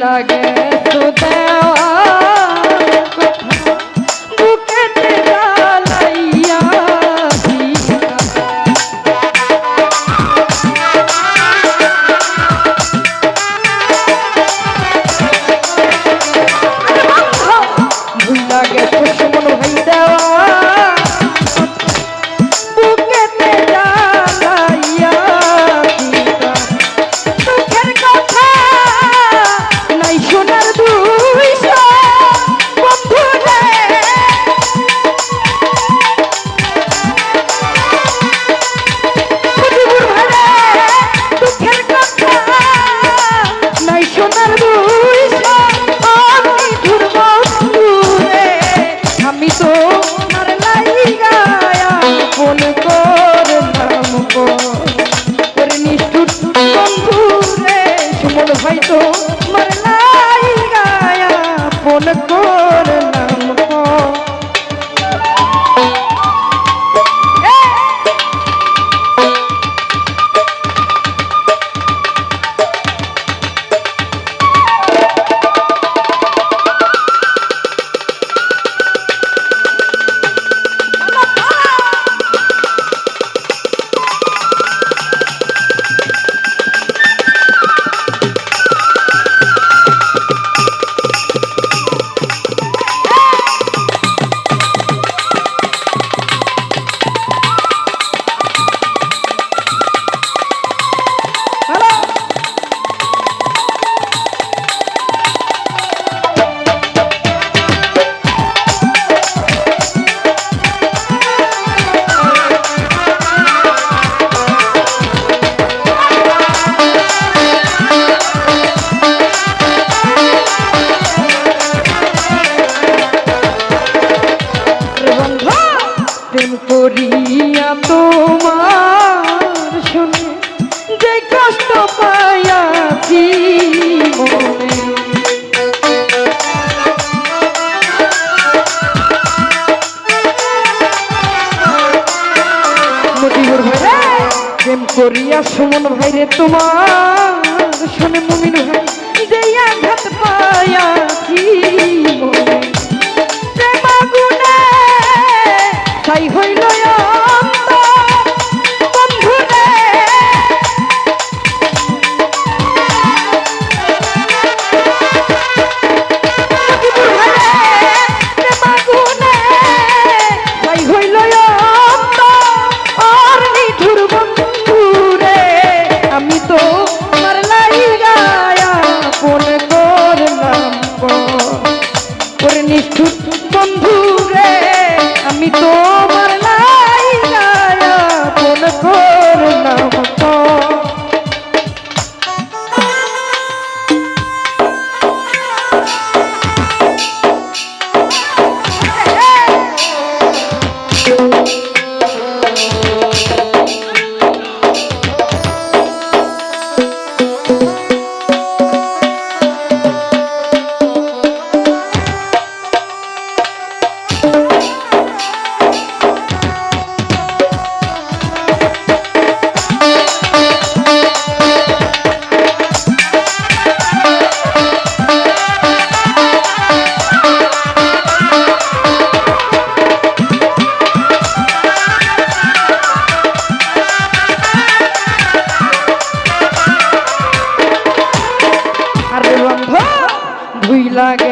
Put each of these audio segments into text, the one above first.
লাগে তো দেওয়া করিয়া সুমন ভাই রে তোমার শুনে মুমিন ভাই যে আঘাত পায়া কি লাগে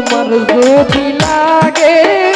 তোমার যদি লাগে